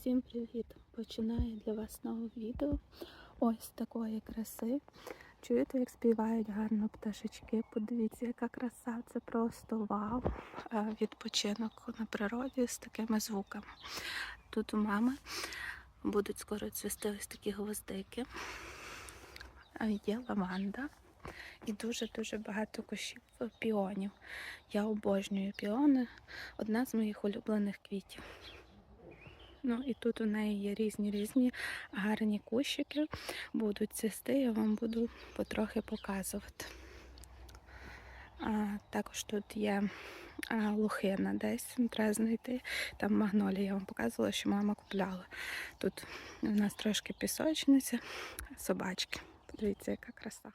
Всім привіт! Починаю для вас нове відео. Ось такої краси. Чуєте, як співають гарно пташечки? Подивіться, яка краса, це просто вау. Е, Відпочинок на природі з такими звуками. Тут у мами будуть скоро цвісти ось такі гвоздики. Е, Є лаванда і дуже-дуже багато кущів піонів. Я обожнюю піони. Одна з моїх улюблених квітів. Ну і тут у неї є різні різні гарні кущики. Будуть цвісти, я вам буду потрохи показувати. А, також тут є а, лухина десь, треба знайти. Там магнолія я вам показувала, що мама купляла. Тут у нас трошки пісочниця, собачки. Подивіться, яка краса.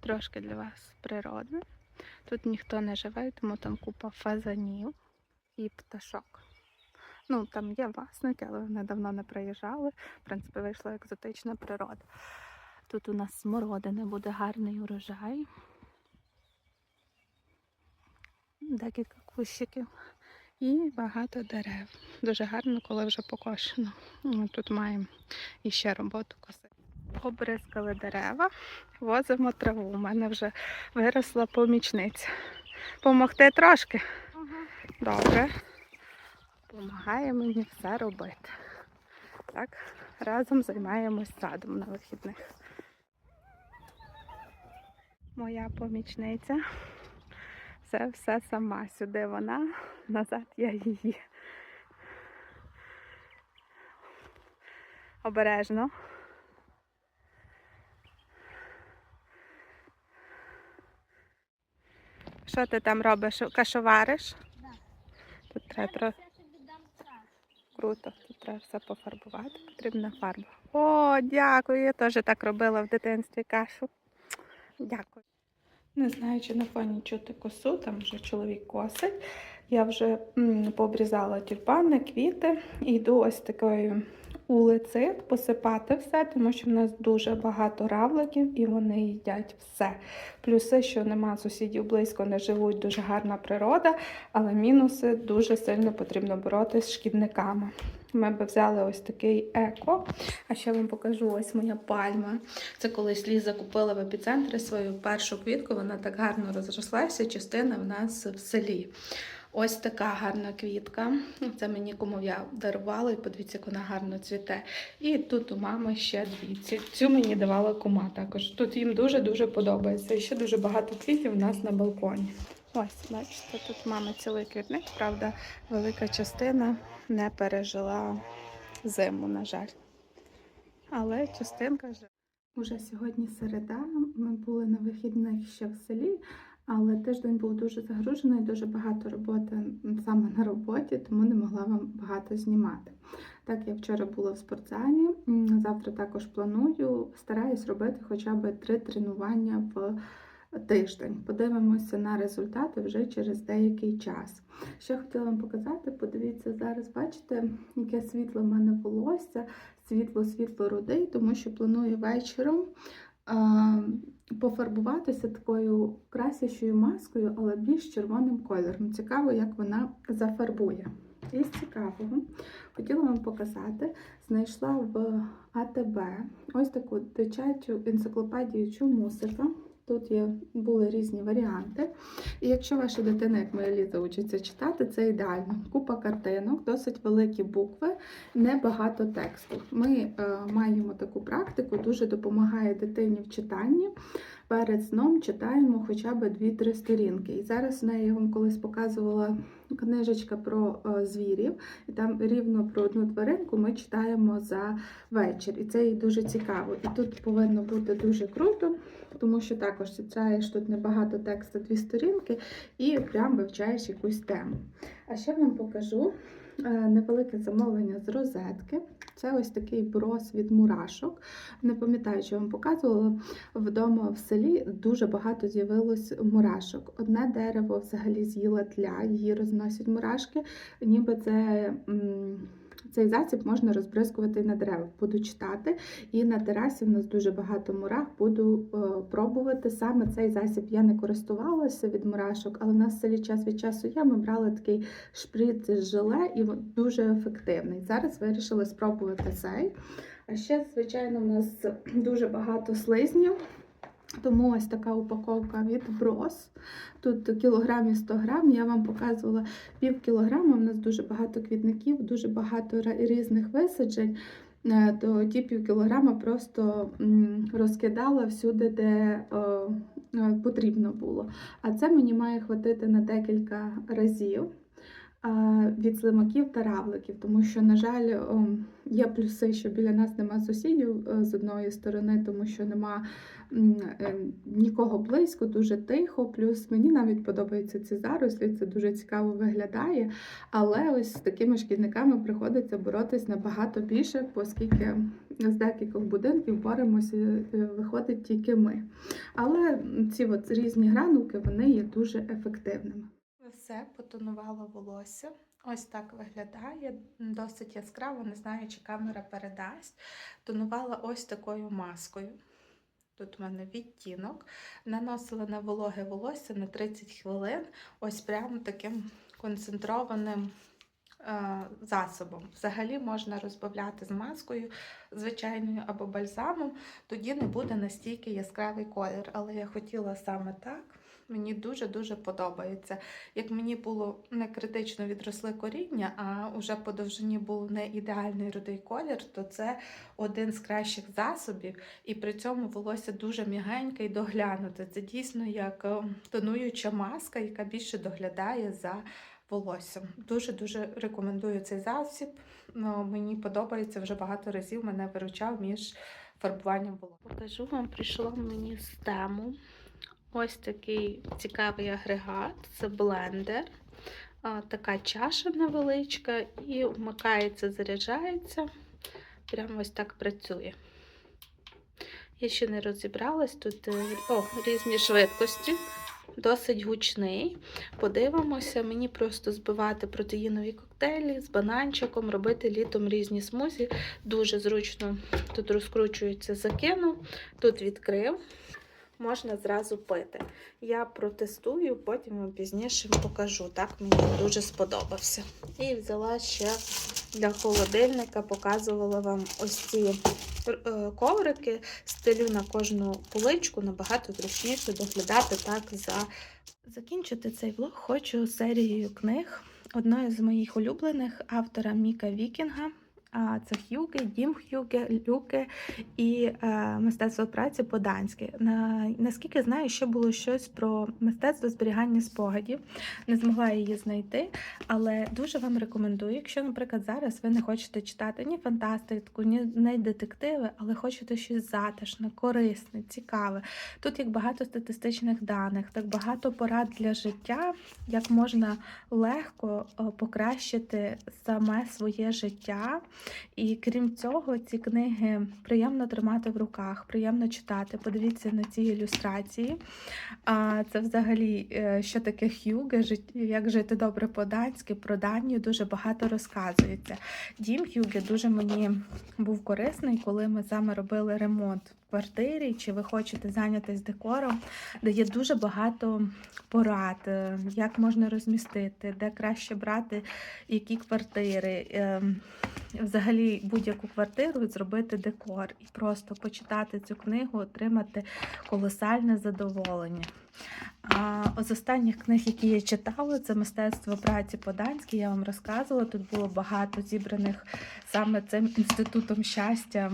Трошки для вас природи. Тут ніхто не живе, тому там купа фазанів і пташок. Ну, там є власники, але вони давно не приїжджали. В принципі, вийшла екзотична природа. Тут у нас смородини буде гарний урожай. Декілька кущиків і багато дерев. Дуже гарно, коли вже покошено. Ну, Тут маємо іще роботу коси. Обризкали дерева, возимо траву. У мене вже виросла помічниця. Помогти трошки? Добре допомагає мені все робити. Так, разом займаємось садом на вихідних. Моя помічниця. Це все сама. Сюди вона, назад я її. Обережно. Що ти там робиш? Кашовариш? Да. Тут треба трохи. Круто, тут треба все пофарбувати, потрібна фарба. О, дякую, я теж так робила в дитинстві кашу. Дякую. Не знаю, чи на фоні чути косу, там вже чоловік косить. Я вже пообрізала тюльпани, квіти і йду ось такою улиці посипати все, тому що в нас дуже багато равликів і вони їдять все. Плюси, що нема сусідів близько, не живуть, дуже гарна природа, але мінуси дуже сильно потрібно боротися з шкідниками. Ми би взяли ось такий еко. А ще вам покажу ось моя пальма. Це колись Ліза купила в епіцентрі свою першу квітку. Вона так гарно розрослася. Частина в нас в селі. Ось така гарна квітка. Це мені кумов'я дарувала, і подивіться, як вона гарно цвіте. І тут у мами ще дві. Ці- Цю мені давала кума також. Тут їм дуже-дуже подобається. І ще дуже багато квітів у нас на балконі. Ось, бачите, тут мами цілий квітник, правда, велика частина не пережила зиму, на жаль. Але частинка вже. Уже сьогодні середа. Ми були на вихідних ще в селі, але тиждень був дуже загружений, дуже багато роботи саме на роботі, тому не могла вам багато знімати. Так, я вчора була в спортзалі. Завтра також планую. Стараюсь робити хоча б три тренування в тиждень. Подивимося на результати вже через деякий час. Ще хотіла вам показати, подивіться, зараз бачите, яке світло в мене волосся, світло-світло рудий, тому що планую вечором пофарбуватися такою красящою маскою, але більш червоним кольором. Цікаво, як вона зафарбує. Із цікавого хотіла вам показати, знайшла в АТБ ось таку дитячу енциклопедію Чумусика. Тут є були різні варіанти. І якщо ваша дитина, як моя літа, учиться читати, це ідеально. Купа картинок, досить великі букви, небагато тексту. Ми е, маємо таку практику, дуже допомагає дитині в читанні. Перед сном читаємо хоча б 2-3 сторінки. І зараз в неї я вам колись показувала книжечка про е, звірів, і там рівно про одну тваринку ми читаємо за вечір. І це їй дуже цікаво. І тут повинно бути дуже круто, тому що також читаєш тут небагато тексту, дві сторінки, і прям вивчаєш якусь тему. А ще вам покажу е, невелике замовлення з розетки. Це ось такий брос від мурашок. Не пам'ятаю, що вам показувала. Вдома в селі дуже багато з'явилось мурашок. Одне дерево взагалі з'їла тля, її розносять мурашки, ніби це м, Цей засіб можна розбризкувати на деревах. Буду читати. І на терасі в нас дуже багато мурах. Буду е, пробувати. Саме цей засіб я не користувалася від мурашок, але в нас в селі час від часу є. Ми брали такий шприц з желе і дуже ефективний. Зараз вирішила спробувати цей. А ще, звичайно, в нас дуже багато слизнів. Тому ось така упаковка від Брос. Тут кілограмів 100 грам. Я вам показувала пів кілограма. У нас дуже багато квітників, дуже багато різних висаджень. Е, То ті пів кілограма просто розкидала всюди, де е, потрібно було. А це мені має хватити на декілька разів від слимаків та равликів, тому що, на жаль, є плюси, що біля нас нема сусідів е, з одної сторони, тому що нема е, нікого близько, дуже тихо. Плюс мені навіть подобаються ці зарослі, це дуже цікаво виглядає. Але ось з такими шкідниками приходиться боротись набагато більше, оскільки з декількох будинків боремося, е, виходить тільки ми. Але ці от різні гранулки вони є дуже ефективними. Все потонувало волосся. Ось так виглядає. Досить яскраво, не знаю, чи камера передасть. Тонувала ось такою маскою. Тут у мене відтінок. Наносила на вологе волосся на 30 хвилин. Ось прямо таким концентрованим е, засобом. Взагалі можна розбавляти з маскою звичайною або бальзамом, тоді не буде настільки яскравий колір. Але я хотіла саме так. Мені дуже-дуже подобається. Як мені було не критично відросли коріння, а вже по довжині був не ідеальний рудий колір, то це один з кращих засобів, і при цьому волосся дуже м'ягеньке і доглянуте. Це дійсно як е, тонуюча маска, яка більше доглядає за волоссям. Дуже-дуже рекомендую цей засіб. Ну, мені подобається вже багато разів мене виручав між фарбуванням волосся. Покажу вам, прийшло мені з тему. Ось такий цікавий агрегат, це блендер. Така чаша невеличка і вмикається, заряджається. Прямо ось так працює. Я ще не розібралась, тут е, о, різні швидкості, досить гучний. Подивимося, мені просто збивати протеїнові коктейлі з бананчиком, робити літом різні смузі. Дуже зручно тут розкручується, закинув, тут відкрив можна зразу пити. Я протестую, потім пізніше покажу. Так мені дуже сподобався. І взяла ще для холодильника, показувала вам ось ці е, коврики, стелю на кожну поличку, набагато зручніше доглядати так за. Закінчити цей влог хочу серією книг. Одною з моїх улюблених автора Міка Вікінга. Це Х'юге, Дім Х'юге, Люке і е, мистецтво праці по-данськи. На, наскільки знаю, ще було щось про мистецтво зберігання спогадів. Не змогла її знайти, але дуже вам рекомендую, якщо, наприклад, зараз ви не хочете читати ні фантастику, ні, ні детективи, але хочете щось затишне, корисне, цікаве. Тут як багато статистичних даних, так багато порад для життя, як можна легко покращити саме своє життя. І крім цього, ці книги приємно тримати в руках, приємно читати. Подивіться на ці ілюстрації. А це взагалі, е, що таке хюге, як жити добре по-данськи, про Данію дуже багато розказується. Дім Хюге дуже мені був корисний, коли ми саме робили ремонт квартирі, чи ви хочете зайнятися декором, де є дуже багато порад, е, як можна розмістити, де краще брати які квартири. ем, взагалі будь-яку квартиру зробити декор і просто почитати цю книгу, отримати колосальне задоволення. А, з останніх книг, які я читала, це мистецтво праці по-данськи. Я вам розказувала. Тут було багато зібраних саме цим інститутом щастя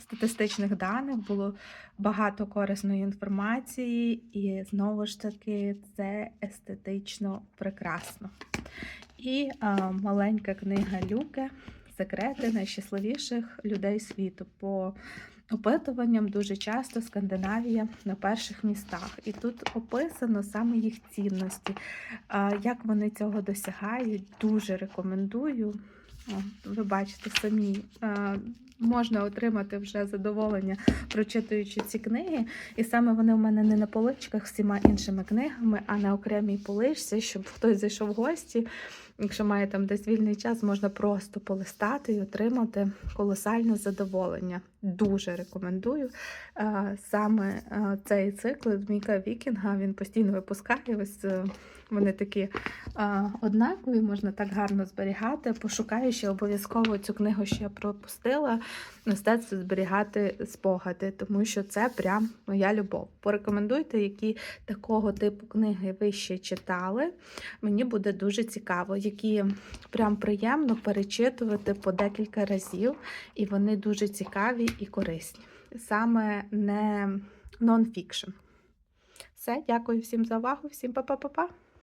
статистичних даних. Було багато корисної інформації, і знову ж таки це естетично прекрасно. І а, маленька книга Люке Секрети найщасливіших людей світу. По опитуванням дуже часто Скандинавія на перших містах. І тут описано саме їх цінності, а, як вони цього досягають. Дуже рекомендую. Ви бачите самі. Можна отримати вже задоволення, прочитуючи ці книги. І саме вони у мене не на поличках всіма іншими книгами, а на окремій поличці, щоб хтось зайшов в гості Якщо має там десь вільний час, можна просто полистати і отримати колосальне задоволення. Дуже рекомендую. Е, Саме е, цей цикл Дміка Вікінга він постійно випускає. Ось е, вони такі е, однакові, можна так гарно зберігати. Пошукаю ще обов'язково цю книгу, що я пропустила. Мистецтво зберігати спогади, тому що це прям моя любов. Порекомендуйте, які такого типу книги ви ще читали. Мені буде дуже цікаво, які прям приємно перечитувати по декілька разів, і вони дуже цікаві і корисні. Саме не нон-фікшн. Все, дякую всім за увагу, всім па-па-па-па.